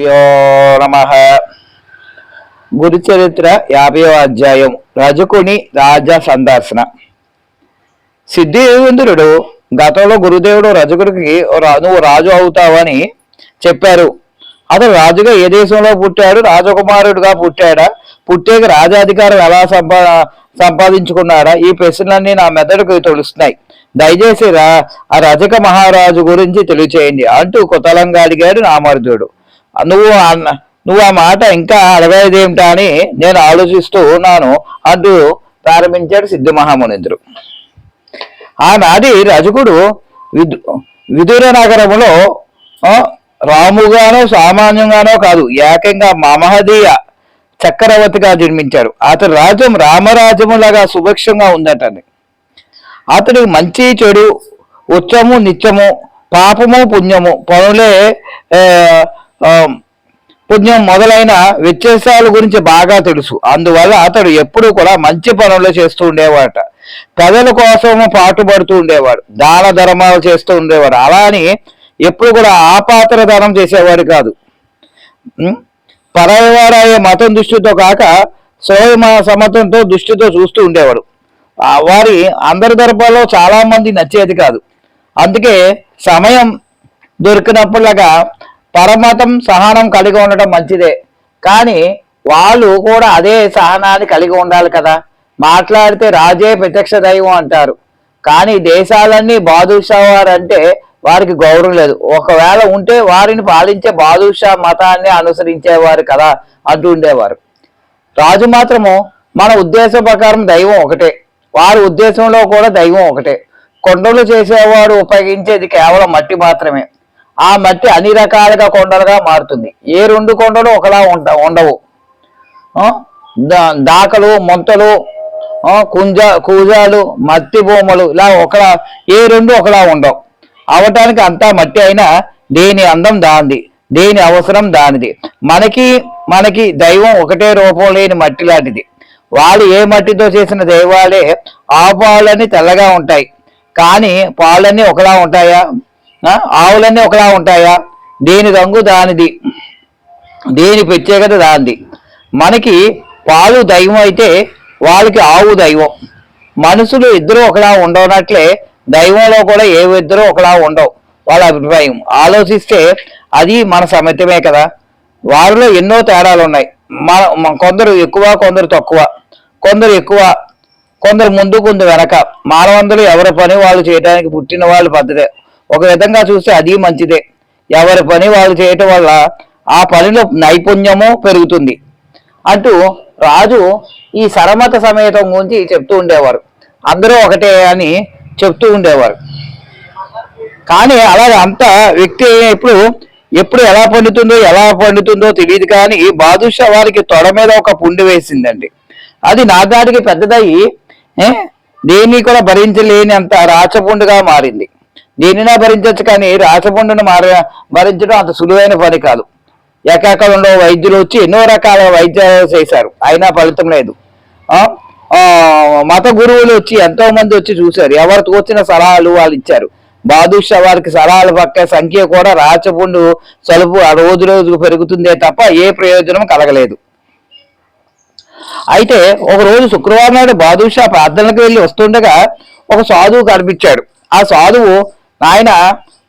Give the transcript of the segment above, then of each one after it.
గురుభ్యో నమ. గురుచరిత్ర యాభైవ అధ్యాయం. రజకుని రాజ సందర్శన సిద్ధివేంద్రుడు గతంలో గురుదేవుడు రజకుడికి రా- నువ్వు రాజు అవుతావని చెప్పారు. అతను రాజుగా ఏ దేశంలో పుట్టాడు? రాజకుమారుడుగా పుట్టాడా? పుట్టాక రాజాధికారం ఎలా సంపా సంపాదించుకున్నాడా? ఈ ప్రశ్నలన్నీ నా మెదడుకు తొలుస్తున్నాయి. దయచేసి రా ఆ రజక మహారాజు గురించి తెలియచేయండి అంటూ కుతలంగా అడిగాడు నామర్జుడు నువ్వు అన్న- నువ్వు ఆ మాట ఇంకా అడగలేదేమిటా అని నేను ఆలోచిస్తూ ఉన్నాను. అంటూ ప్రారంభించాడు సిద్ధి మహామునింద్రుడు. ఆనాటి రజకుడు విదు విదుర నగరములో రాముగానో సామాన్యంగానో కాదు ఏకంగా మమహదీయ చక్రవర్తిగా జన్మించాడు. అతని రాజ్యం రామరాజ్యములాగా సుభిక్షంగా ఉందటండి. అతడు మంచి చెడు ఉచ్చము నిత్యము పాపము పుణ్యము పనులే పుణ్యం మొదలైన వ్యత్యాసాల గురించి బాగా తెలుసు. అందువల్ల అతడు ఎప్పుడూ కూడా మంచి పనులు చేస్తూ ఉండేవాడట. ప్రజల కోసం పాటుపడుతూ ఉండేవాడు. దాన ధర్మాలు చేస్తూ ఉండేవాడు. అలా అని ఎప్పుడు కూడా ఆపాత్ర దానం చేసేవాడు కాదు. ఉం? పరవారాయ మతం దృష్టితో కాక స్వయం సమతంతో దృష్టితో చూస్తూ ఉండేవాడు. వారి అందరి దర్భాల్లో చాలా మంది నచ్చేది కాదు. అందుకే సమయం దొరికినప్పుడులాగా పరమతం సహనం కలిగి ఉండటం మంచిదే. కానీ వాళ్ళు కూడా అదే సహనాన్ని కలిగి ఉండాలి కదా. మాట్లాడితే రాజే ప్రత్యక్ష దైవం అంటారు. కానీ దేశాలన్నీ బాదుషా వారంటే వారికి గౌరవం లేదు. ఒకవేళ ఉంటే వారిని పాలించే బాదుషా మతాన్ని అనుసరించేవారు కదా అంటూ ఉండేవారు. రాజు మాత్రము మన ఉద్దేశం ప్రకారం దైవం ఒకటే. వారి ఉద్దేశంలో కూడా దైవం ఒకటే. కొండలు చేసేవాడు ఉపయోగించేది కేవలం మట్టి మాత్రమే. ఆ మట్టి అన్ని రకాలుగా కొండలుగా మారుతుంది. ఏ రెండు కొండలు ఒకలా ఉండ ఉండవు. దా- దాకలు మొంతలు కుంజ కూజాలు మట్టి బొమ్మలు ఇలా ఒకలా ఏ రెండు ఒకలా ఉండవు. అవటానికి అంతా మట్టి అయినా దేని అందం దానిది దేని అవసరం దానిది. మనకి మనకి దైవం ఒకటే రూపం లేని మట్టి లాంటిది. వాళ్ళు ఏ మట్టితో చేసిన దైవాలే ఆ పాలన్నీ తెల్లగా ఉంటాయి. కానీ పాలన్నీ ఒకలా ఉంటాయా? ఆవులన్నీ ఒకలా ఉంటాయా? దేని రంగు దానిది? దేని ప్రత్యేకత దానిది? మనకి పాలు దైవం అయితే వాళ్ళకి ఆవు దైవం. మనుషులు ఇద్దరు ఒకలా ఉండనట్లే దైవంలో కూడా ఏ ఇద్దరు ఒకలా ఉండవు. వాళ్ళ అభిప్రాయం. ఆలోచిస్తే అది మన సమితమే కదా. వారిలో ఎన్నో తేడాలు ఉన్నాయి. మన కొందరు ఎక్కువ కొందరు తక్కువ. కొందరు ఎక్కువ కొందరు ముందు కొందరు వెనక. మానవంతులు ఎవరి పని వాళ్ళు చేయడానికి పుట్టిన వాళ్ళ పద్ధతే. ఒక విధంగా చూస్తే అది మంచిదే. ఎవరి పని వాళ్ళు చేయటం వల్ల ఆ పనిలో నైపుణ్యము పెరుగుతుంది. అంటూ రాజు ఈ సరమత సమేతం గురించి చెప్తూ ఉండేవారు. అందరూ ఒకటే అని చెప్తూ ఉండేవారు. కానీ అలాగే అంత వ్యక్తి ఇప్పుడు ఎప్పుడు ఎలా పండుతుందో ఎలా పండుతుందో తెలియదు కానీ బాదుషా వారికి తొడ మీద ఒక పుండు వేసిందండి. అది నాగాడికి పెద్దదయ్యి దేన్ని కూడా భరించలేని అంత రాచపుండుగా మారింది. దేనినా భరించవచ్చు కానీ రాచపుండును మార భరించడం అంత సులువైన పని కాదు. ఏకాకాలంలో వైద్యులు వచ్చి ఎన్నో రకాల వైద్యాలు చేశారు. అయినా ఫలితం లేదు. మత గురువులు వచ్చి ఎంతో మంది వచ్చి చూశారు. ఎవరు వచ్చిన సలహాలు వాళ్ళు ఇచ్చారు. బాదుషా వారికి సలహాలు పక్క సంఖ్య కూడా రాచపుండు సలుపు ఆ రోజు రోజుకు పెరుగుతుందే తప్ప ఏ ప్రయోజనం కలగలేదు. అయితే ఒక రోజు శుక్రవారం నాడు బాదుషా ప్రార్థనలకు వెళ్ళి వస్తుండగా ఒక సాధువు కనిపించాడు. ఆ సాధువు నాయన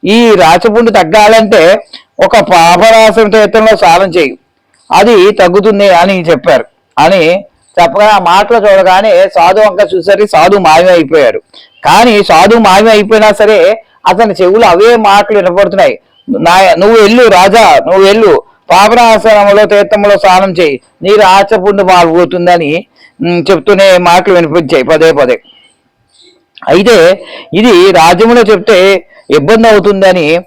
ఈ రాచపుండు తగ్గాలంటే ఒక పాపరాసం తీర్థంలో స్నానం చేయి. అది తగ్గుతుంది అని చెప్పారు. అని చెప్పగా ఆ మాటలు చూడగానే సాధు వంక చూసరికి సాధు మాయమైపోయాడు కానీ సాధు మాయమైపోయినా సరే అతని చెవులు అవే మాటలు వినపడుతున్నాయి. నా నువ్వు వెళ్ళు రాజా నువ్వు వెళ్ళు. పాపనాశ్రమంలో తీర్థంలో స్నానం చేయి. నీ రాచపుండు బాగుపోతుందని చెప్తూనే మాటలు వినిపించాయి పదే పదే. అయితే ఇది రాజ్యంలో చెప్తే ఇబ్బంది అవుతుందని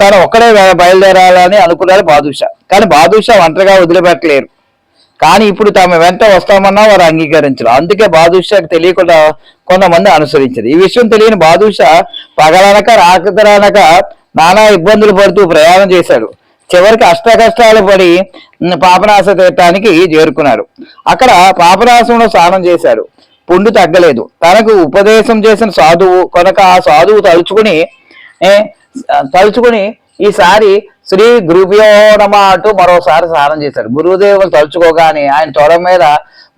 తను ఒక్కడే బయలుదేరాలని అనుకున్నారు బాదుషా. కానీ బాదుషా ఒంటరిగా వదిలిపెట్టలేరు. కానీ ఇప్పుడు తమ వెంట వస్తామన్నా వారు అంగీకరించరు. అందుకే బాదుషాకి తెలియకుండా కొంతమంది అనుసరించారు. ఈ విషయం తెలియని బాదుషా పగలనక రాకరానక నానా ఇబ్బందులు పడుతూ ప్రయాణం చేశాడు. చివరికి అష్ట కష్టాలు పడి పాపనాశ తీర్థానికి చేరుకున్నారు అక్కడ పాపనాశంలో స్నానం చేశాడు. పుండు తగ్గలేదు. తనకు ఉపదేశం చేసిన సాధువు కనుక ఆ సాధువు తలుచుకుని తలుచుకుని ఈసారి శ్రీ గురుభ్యో నమ అంటూ మరోసారి స్నానం చేశాడు. గురుదేవులు తలుచుకోగానే ఆయన తొడ మీద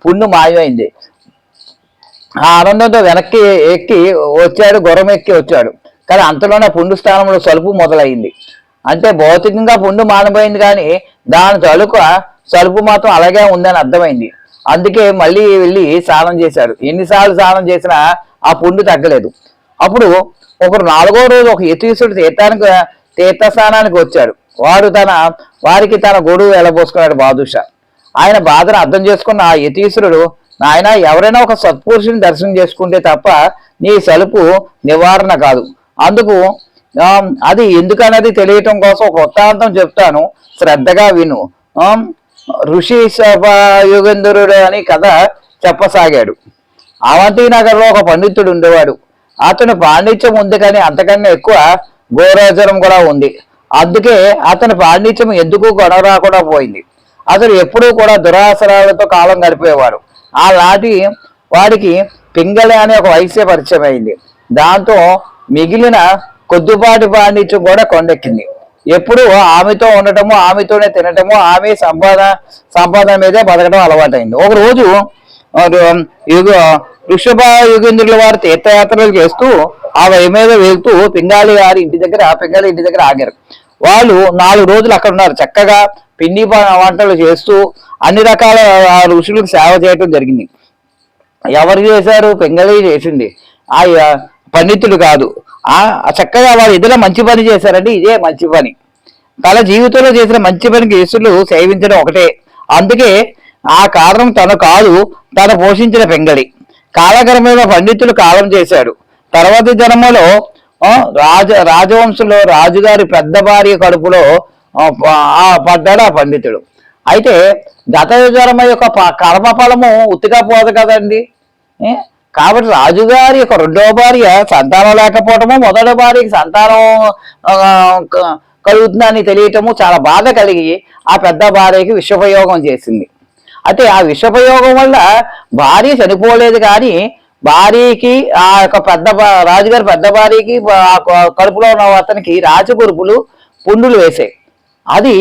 పుండు మాయమైంది. ఆ ఆనందంతో వెనక్కి ఎక్కి వచ్చాడు గుర్రం ఎక్కి వచ్చాడు. కానీ అంతలోనే పుండు స్థానంలో సలుపు మొదలైంది. అంటే భౌతికంగా పుండు మానబోయింది కానీ దాని తలుక సలుపు మాత్రం అలాగే ఉందని అర్థమైంది. అందుకే మళ్ళీ వెళ్ళి స్నానం చేశాడు. ఎన్నిసార్లు స్నానం చేసినా ఆ పుండు తగ్గలేదు. అప్పుడు ఒకరు నాలుగో రోజు ఒక యతీసుడు తీర్థానికి తీర్థస్థానానికి వచ్చాడు. వాడు తన వారికి తన గొడుగు వెళ్ళబోసుకున్నాడు బాదుషా. ఆయన బాధను అర్థం చేసుకున్న ఆ యతీశ్వరుడు నాయన ఎవరైనా ఒక సత్పురుషుని దర్శనం చేసుకుంటే తప్ప నీ సలుపు నివారణ కాదు. అందుకు అది ఎందుకన్నది తెలియటం కోసం ఒక వృత్తాంతం చెప్తాను. శ్రద్ధగా విను. ఋషి యుగేంద్రుడు అని కథ చెప్పసాగాడు. అవంతి నగర్లో ఒక పండితుడు ఉండేవాడు. అతను పాండిత్యం ఉంది కానీ అంతకన్నా ఎక్కువ గోరోజనం కూడా ఉంది. అందుకే అతని పాండిత్యం ఎందుకు గొడవ రాకుండా పోయింది. అతను ఎప్పుడూ కూడా దురాసరాలతో కాలం గడిపేవాడు. ఆ వాడికి పింగళి అనే ఒక వయసే పరిచయం అయింది. దాంతో మిగిలిన కొద్దిపాటి పాండిత్యం కూడా కొండెక్కింది. ఎప్పుడు ఆమెతో ఉండటము ఆమెతోనే తినటము ఆమె సంపాదన సంపాదన మీదే బతకడం అలవాటైంది. ఒక రోజు యుగ వృషభ యుగేంద్రుల వారు తీర్థయాత్రలు చేస్తూ ఆ వయ మీద వెళ్తూ పింగాళి గారి ఇంటి దగ్గర పింగాళి ఇంటి దగ్గర ఆగారు. వాళ్ళు నాలుగు రోజులు అక్కడ ఉన్నారు. చక్కగా పిండి వంటలు చేస్తూ అన్ని రకాల ఋషులకు సేవ చేయటం జరిగింది. ఎవరు చేశారు? పింగళి చేసింది. ఆ ఆ, పండితుడు కాదు. ఆ చక్కగా వాళ్ళు ఇద్దరు మంచి పని చేశారండి ఇదే మంచి పని. తన జీవితంలో చేసిన మంచి పనికి యేసులు సేవించడం ఒకటే. అందుకే ఆ కారణం తను కాదు తను పోషించిన పెంగళి. కాలక్రమేణా పండితులు కాలం చేశాడు. తర్వాతి జన్మలో రాజ రాజవంశంలో రాజుగారి పెద్ద భార్య కడుపులో పడ్డాడు ఆ పండితుడు. అయితే గత జన్మ యొక్క ప- కర్మ ఫలము ఉత్తిగా పోదు కదండి. కాబట్టి రాజుగారి యొక్క రెండవ భార్య సంతానం లేకపోవటము మొదటి భార్యకి సంతానం కలుగుతుందని తెలియటము చాలా బాధ కలిగి ఆ పెద్ద భార్యకి విషపయోగం చేసింది. అయితే ఆ విషపయోగం వల్ల భార్య చనిపోలేదు కానీ భార్యకి ఆ యొక్క పెద్ద భా- రాజుగారి పెద్ద భార్యకి కడుపులో ఉన్న అతనికి రాజగురుపులు పుండులు వేసాయి అది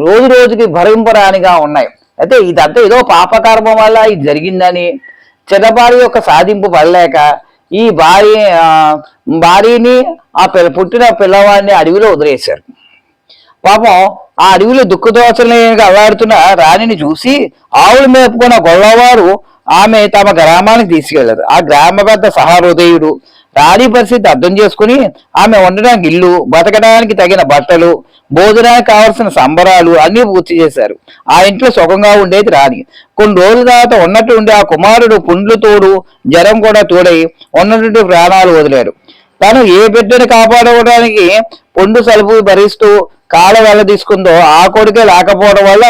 రోజు రోజుకి భరింపరానిగా ఉన్నాయి. అయితే ఇదంతా ఏదో పాపకర్మం వల్ల ఇది జరిగిందని చిన్నబారి యొక్క సాధింపు పడలేక ఈ భార్య భార్యని ఆ పిల్ల పుట్టిన పిల్లవాడిని అడవిలో వదిలేశారు. పాపం ఆ అడవిలో దుఃఖదోచనగా అల్లాడుతున్న రాణిని చూసి ఆవులు మేపుకున్న గొల్లవారు ఆమె తమ గ్రామానికి తీసుకెళ్ళారు. ఆ గ్రామ పెద్ద సహృదయుడు రాణి పరిస్థితి అర్థం చేసుకుని ఆమె ఉండడానికి ఇల్లు బతకడానికి తగిన బట్టలు భోజనానికి కావలసిన సంబరాలు అన్నీ పూర్తి చేశారు. ఆ ఇంట్లో సుఖంగా ఉండేది రాణి. కొన్ని రోజుల తర్వాత ఉన్నట్టు ఉండే ఆ కుమారుడు పుండ్లు తోడు జ్వరం కూడా తోడై ఉన్నటువంటి ప్రాణాలు వదిలారు తను ఏ బిడ్డను కాపాడుకోవడానికి పొండు సలుపు భరిస్తూ కాళ్ళ వెళ్ళ తీసుకుందో ఆ కొడుకే లేకపోవడం వల్ల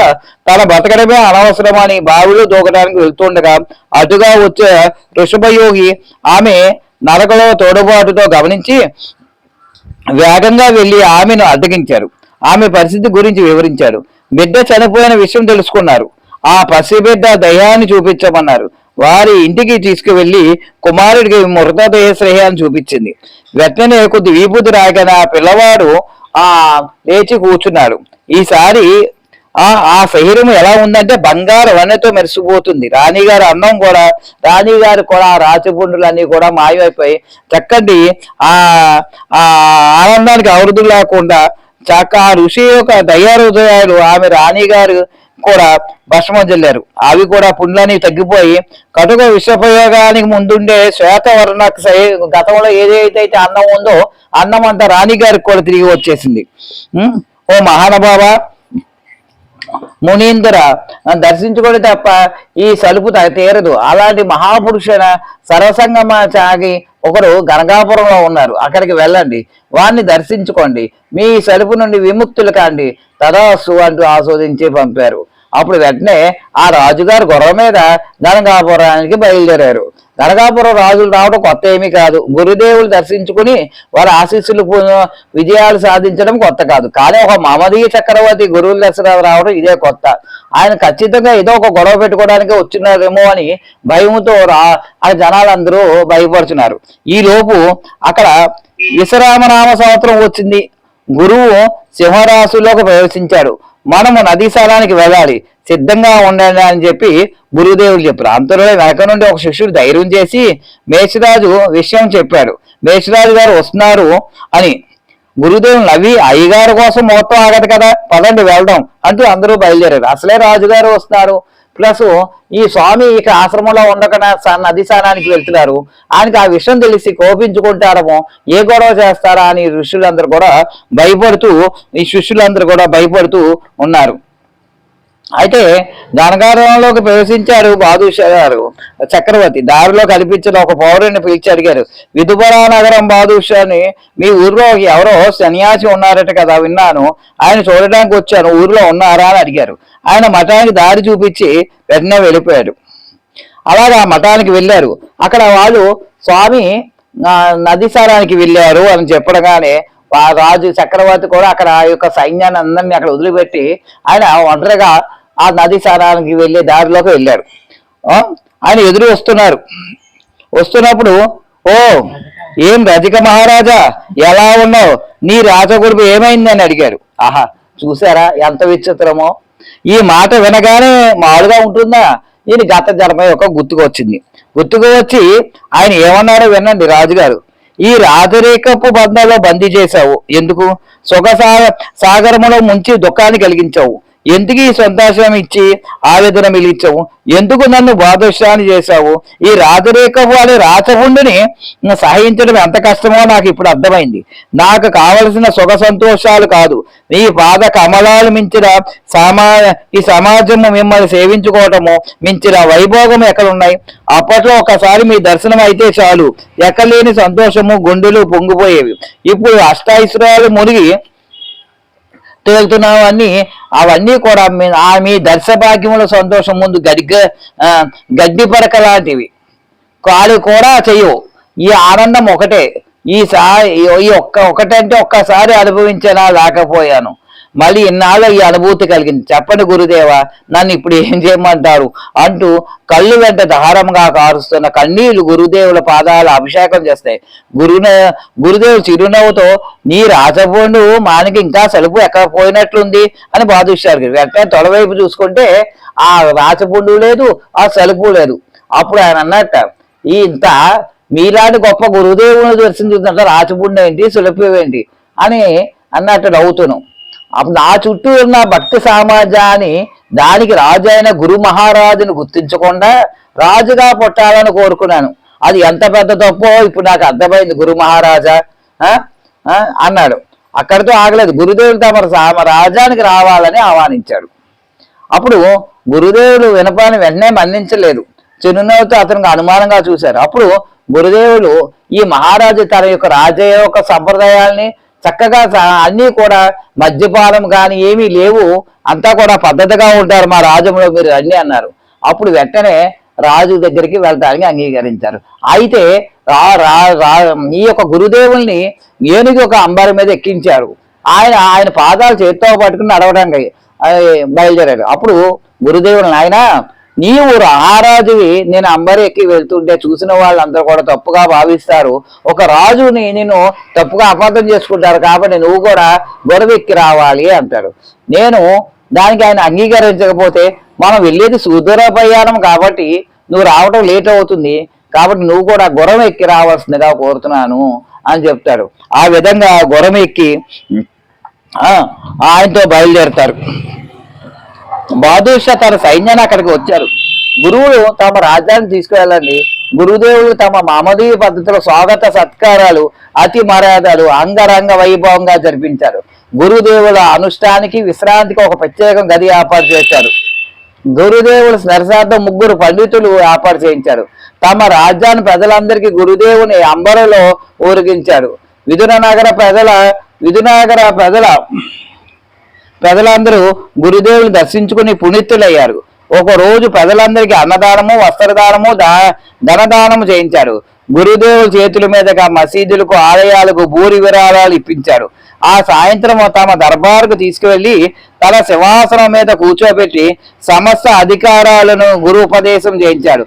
తన బతకడమే అనవసరమని బావిలో దూకడానికి వెళ్తుండగా అటుగా వచ్చే ఋషభయోగి ఆమె నరకలో తోడుబాటుతో గమనించి వేగంగా వెళ్ళి ఆమెను అడ్డగించారు. ఆమె పరిస్థితి గురించి వివరించారు. బిడ్డ చనిపోయిన విషయం తెలుసుకున్నారు. ఆ పసిబిడ్డ దయాన్ని చూపించమన్నారు. వారి ఇంటికి తీసుకువెళ్ళి కుమారుడికి మృతదేహ శ్రేయాన్ని చూపించింది. వెంటనే కొద్ది వీపుది రాగానే ఆ పిల్లవాడు ఆ లేచి కూర్చున్నాడు. ఈసారి ఆ ఆ శరీరం ఎలా ఉందంటే బంగారు వనతో మెరిసిపోతుంది. రాణిగారి అన్నం కూడా రాణిగారు కూడా ఆ రాచపుండులన్నీ కూడా మాయమైపోయి చక్కటి ఆ ఆ ఆనందానికి అవరుదు లేకుండా చక్క ఆ ఋషి యొక్క దయాహృదయాలు ఆమె రాణిగారు కూడా భస్మం చెల్లారు అవి కూడా పుండ్లని తగ్గిపోయి కటుక విషప్రయోగానికి ముందుండే శ్వేతవర్ణ గతంలో ఏదైతే అయితే అన్నం ఉందో అన్నం అంతా రాణిగారికి కూడా తిరిగి వచ్చేసింది. ఓ మహానుభావ మునీంద్ర దర్శించుకొని తప్ప ఈ సలుపు తీరదు. అలాంటి మహాపురుషుల సర్వసంగమ చాగి ఒకరు గనగాపురంలో ఉన్నారు. అక్కడికి వెళ్ళండి. వారిని దర్శించుకోండి. మీ సలుపు నుండి విముక్తులు కాండి. తదాసు అంటూ ఆస్వాదించి పంపారు. అప్పుడు వెంటనే ఆ రాజుగారు గొర్ర మీద గనగాపురానికి బయలుదేరారు. గనగాపురం రాజులు రావడం కొత్త ఏమీ కాదు. గురుదేవులు దర్శించుకుని వారి ఆశీస్సులు విజయాలు సాధించడం కొత్త కాదు. కానీ ఒక మమదీయ చక్రవర్తి గురువుల దర్శనం రావడం ఇదే కొత్త. ఆయన ఖచ్చితంగా ఏదో ఒక గొడవ పెట్టుకోవడానికి వచ్చినారేమో అని భయముతో రా ఆ జనాలందరూ భయపడుతున్నారు ఈ అక్కడ విశ్రామనామ సంవత్సరం వచ్చింది. గురువు సింహరాశిలోకి ప్రవేశించాడు. మనము నదీ స్థలానికి వెళ్ళాలి. సిద్ధంగా ఉండండి అని చెప్పి గురుదేవులు చెప్పారు. అంతలో వెనక నుండి ఒక శిష్యుడు ధైర్యం చేసి మేషరాజు విషయం చెప్పాడు. మేషరాజు గారు వస్తున్నారు అని. గురుదేవులు నవ్వి అయ్యగారి కోసం మొత్తం ఆగదు కదా పదండి వెళ్దాం అంటూ అందరూ బయలుదేరారు. అసలే రాజుగారు వస్తున్నారు. ప్లస్ ఈ స్వామి ఇక ఆశ్రమంలో ఉండకుండా నది స్నానానికి వెళ్తున్నారు. ఆయనకి ఆ విషయం తెలిసి కోపించుకుంటారమో ఏ గొడవ చేస్తారా అని ఋషులందరూ కూడా భయపడుతూ ఈ శిష్యులందరూ కూడా భయపడుతూ ఉన్నారు. అయితే ఘనకారంలోకి ప్రవేశించారు బాదుషా గారు చక్రవర్తి. దారిలో కనిపించిన ఒక పౌరుని పిలిచి అడిగారు విధుబరా నగరం బాదుషాని మీ ఊర్లో ఎవరో సన్యాసి ఉన్నారట కదా విన్నాను. ఆయన చూడడానికి వచ్చాను ఊర్లో ఉన్నారా? అని అడిగారు. ఆయన మఠానికి దారి చూపించి వెంటనే వెళ్ళిపోయాడు. అలాగా మఠానికి వెళ్ళారు. అక్కడ వాళ్ళు స్వామి నదిసారానికి నది వెళ్ళారు అని చెప్పడగానే ఆ రాజు చక్రవర్తి కూడా అక్కడ ఆ యొక్క సైన్యాన్ని అందరినీ అక్కడ వదిలిపెట్టి ఆయన ఒంటరిగా ఆ నది సారానికి వెళ్ళే దారిలోకి వెళ్ళారు ఆయన ఎదురు వస్తున్నారు. వస్తున్నప్పుడు ఓ ఏం రజిక మహారాజా ఎలా ఉన్నావు? నీ రాజగురుపు ఏమైంది? అని అడిగారు. ఆహా చూసారా ఎంత విచిత్రమో. ఈ మాట వినగానే మామూలుగా ఉంటుందా? ఈయన గత జన్మ యొక్క గుర్తుకు వచ్చింది. గుర్తుకు వచ్చి ఆయన ఏమన్నాడో వినండి రాజుగారు. ఈ రాజరేఖపు బంధంలో బందీ చేశావు. ఎందుకు? సుఖ సాగరములో ముంచి దుఃఖాన్ని కలిగించావు. ఎందుకు ఈ సంతోషం ఇచ్చి ఆవేదన మిగిలించావు? ఎందుకు నన్ను బాధోషాన్ని చేశావు? ఈ రాజరేఖపు అనే రాచపుండుని సహించడం ఎంత కష్టమో నాకు ఇప్పుడు అర్థమైంది. నాకు కావలసిన సుఖ సంతోషాలు కాదు. నీ పాద కమలాలు మించిన సమా ఈ సమాజము మిమ్మల్ని సేవించుకోవటము మించిన వైభోగం ఎక్కడున్నాయి? అప్పట్లో ఒకసారి మీ దర్శనం అయితే చాలు. ఎక్కలేని సంతోషము గుండెలు పొంగిపోయేవి. ఇప్పుడు అష్టాయిశ్వరాలు మునిగి తిరుగుతున్నావు అని అవన్నీ కూడా మీ ఆ మీ దర్శభాగ్యముల సంతోషం ముందు గడిగ గడ్డి పరక లాంటివి. కాలు కూడా చెయ్యవు ఈ ఆనందం ఒకటే. ఈ సా ఈ ఒక్క ఒకటంటే ఒక్కసారి అనుభవించేలా లేకపోయాను. మళ్ళీ ఇన్నాళ్ళు ఈ అనుభూతి కలిగింది. చెప్పండి గురుదేవా నన్ను ఇప్పుడు ఏం చేయమంటారు? అంటూ కళ్ళు వెంట దారంగా కారుస్తున్న కన్నీళ్ళు గురుదేవుల పాదాల అభిషేకం చేస్తాయి. గురున గురుదేవుడు చిరునవ్వుతో నీ రాజభోండు మానికి ఇంకా సలుపు ఎక్కడ పోయినట్లుంది అని బాధిస్తారు వెంటనే తొలవైపు చూసుకుంటే ఆ రాచపుండు లేదు ఆ సలుపు లేదు అప్పుడు ఆయన అన్నట్ట ఈ ఇంత మీలాంటి గొప్ప గురుదేవుని దర్శించుకుంటే రాచపుండు ఏంటి సులభం ఏంటి? అని అన్నట్టు నవ్వుతున్నాం అప్పుడు నా చుట్టూ ఉన్న భక్తి సామాజాన్ని దానికి రాజు అయిన గురు మహారాజును గుర్తించకుండా రాజుగా పుట్టాలని కోరుకున్నాను. అది ఎంత పెద్ద తప్పో ఇప్పుడు నాకు అర్థమైంది గురు మహారాజా. అన్నాడు. అక్కడితో ఆగలేదు. గురుదేవుడు తమ సామ రాజానికి రావాలని ఆహ్వానించాడు. అప్పుడు గురుదేవుడు వినపాన్ని వెంటనే మన్నించలేదు. చిరునవ్వుతో అతనికి అనుమానంగా చూశారు. అప్పుడు గురుదేవుడు ఈ మహారాజు తన యొక్క రాజయ్య యొక్క సంప్రదాయాల్ని చక్కగా అన్నీ కూడా మద్యపానం కానీ ఏమీ లేవు. అంతా కూడా పద్ధతిగా ఉంటారు మా రాజములో మీరు అన్నీ అన్నారు. అప్పుడు వెంటనే రాజు దగ్గరికి వెళ్ళడానికి అంగీకరించారు. అయితే రా రా ఈ యొక్క గురుదేవుల్ని ఏనుగు ఒక అంబారి మీద ఎక్కించారు. ఆయన ఆయన పాదాలు చేత్తో పట్టుకుని నడవడానికి బయలుదేరారు. అప్పుడు గురుదేవుడు ఆయన నీవు రారాజువి నేను అంబరి ఎక్కి వెళ్తుంటే చూసిన వాళ్ళందరూ కూడా తప్పుగా భావిస్తారు. ఒక రాజుని నేను తప్పుగా అపార్థం చేసుకుంటారు కాబట్టి నువ్వు కూడా గొడవెక్కి రావాలి అంటాడు. నేను దానికి ఆయన అంగీకరించకపోతే మనం వెళ్ళేది సుదూర ప్రయాణం కాబట్టి నువ్వు రావడం లేట్ అవుతుంది. కాబట్టి నువ్వు కూడా గుర్రం ఎక్కి రావాల్సిందిగా కోరుతున్నాను అని చెప్తాడు. ఆ విధంగా గుర్రం ఎక్కి ఆయనతో బయలుదేరుతారు. బాదుషా తన సైన్యాన్ని అక్కడికి వచ్చారు. గురువులు తమ రాజ్యాన్ని తీసుకువెళ్ళండి. గురుదేవులు తమ మామదీయ పద్ధతిలో స్వాగత సత్కారాలు అతి మర్యాదలు అంగరంగ వైభవంగా జరిపించారు. గురుదేవుల అనుష్ఠానికి విశ్రాంతికి ఒక ప్రత్యేక గది ఏర్పాటు చేశారు. గురుదేవుల స్మరశార్థం ముగ్గురు పండితులు ఏర్పాటు చేయించారు. తమ రాజ్యాన్ని ప్రజలందరికీ గురుదేవుని అంబరలో ఊరిగించాడు విధుననగర ప్రజల విధునగర ప్రజల ప్రజలందరూ గురుదేవుని దర్శించుకుని పునీతులయ్యారు. ఒక రోజు ప్రజలందరికీ అన్నదానము వస్త్రదానము దా ధనదానము చేయించారు. గురుదేవుల చేతుల మీదుగా మసీదులకు ఆలయాలకు భూరి విరాళాలు ఇప్పించారు. ఆ సాయంత్రం తమ దర్బారుకు తీసుకువెళ్ళి తన సింహాసనం మీద కూర్చోబెట్టి సమస్త అధికారాలను గురు ఉపదేశం చేయించాడు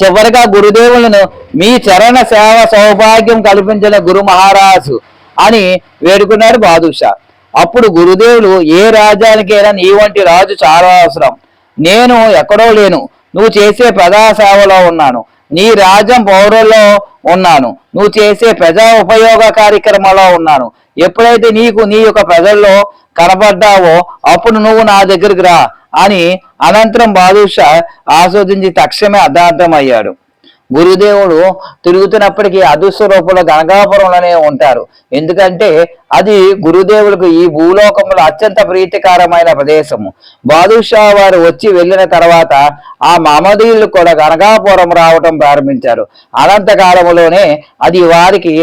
చివరిగా గురుదేవులను మీ చరణ సేవ సౌభాగ్యం కల్పించిన గురు మహారాజు అని వేడుకున్నాడు బాదుషా. అప్పుడు గురుదేవులు ఏ రాజ్యానికైనా నీ వంటి రాజు చాలా అవసరం. నేను ఎక్కడో లేను. నువ్వు చేసే ప్రజా సేవలో ఉన్నాను. నీ రాజ్యం పౌరుల్లో ఉన్నాను. నువ్వు చేసే ప్రజా ఉపయోగ కార్యక్రమంలో ఉన్నాను. ఎప్పుడైతే నీకు నీ యొక్క ప్రజల్లో కనబడ్డావో అప్పుడు నువ్వు నా దగ్గరికి రా అని అనంతరం బాదుషా ఆస్వాదించి తక్షణమే అర్థార్థమయ్యాడు గురుదేవుడు తిరుగుతున్నప్పటికీ అదృశ్య రూపంలో గణగాపురంలోనే ఉంటారు. ఎందుకంటే అది గురుదేవులకు ఈ భూలోకంలో అత్యంత ప్రీతికరమైన ప్రదేశము. బాదుషా వారు వచ్చి వెళ్ళిన తర్వాత ఆ మామదీయులు కూడా గనగాపురం రావటం ప్రారంభించారు. అనంతకాలంలోనే అది వారికి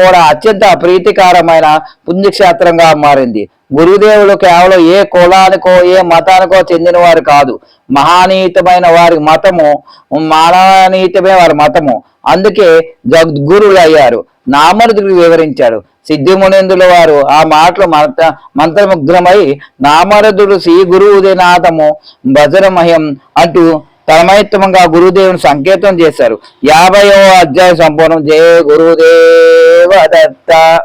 కూడా అత్యంత ప్రీతికరమైన పుణ్యక్షేత్రంగా మారింది. గురుదేవులు కేవలం ఏ కులానికో ఏ మతానికో చెందినవారు కాదు. మహానీతమైన వారి మతము మానవనీతమైన వారి మతము. అందుకే జగద్గురులు అయ్యారు. నామరుదుడు వివరించాడు. సిద్ధిమునిందుల వారు ఆ మాటలు మంత్ర మంత్రముగ్ధమై నామరదుడు శ్రీ గురువుదే నాథము భజనమహ్యం అంటూ తన్మయత్వంగా గురుదేవుని సంకేతం చేశారు. యాభైవ అధ్యాయ సంపూర్ణం. జయ గురుదేవ దత్త.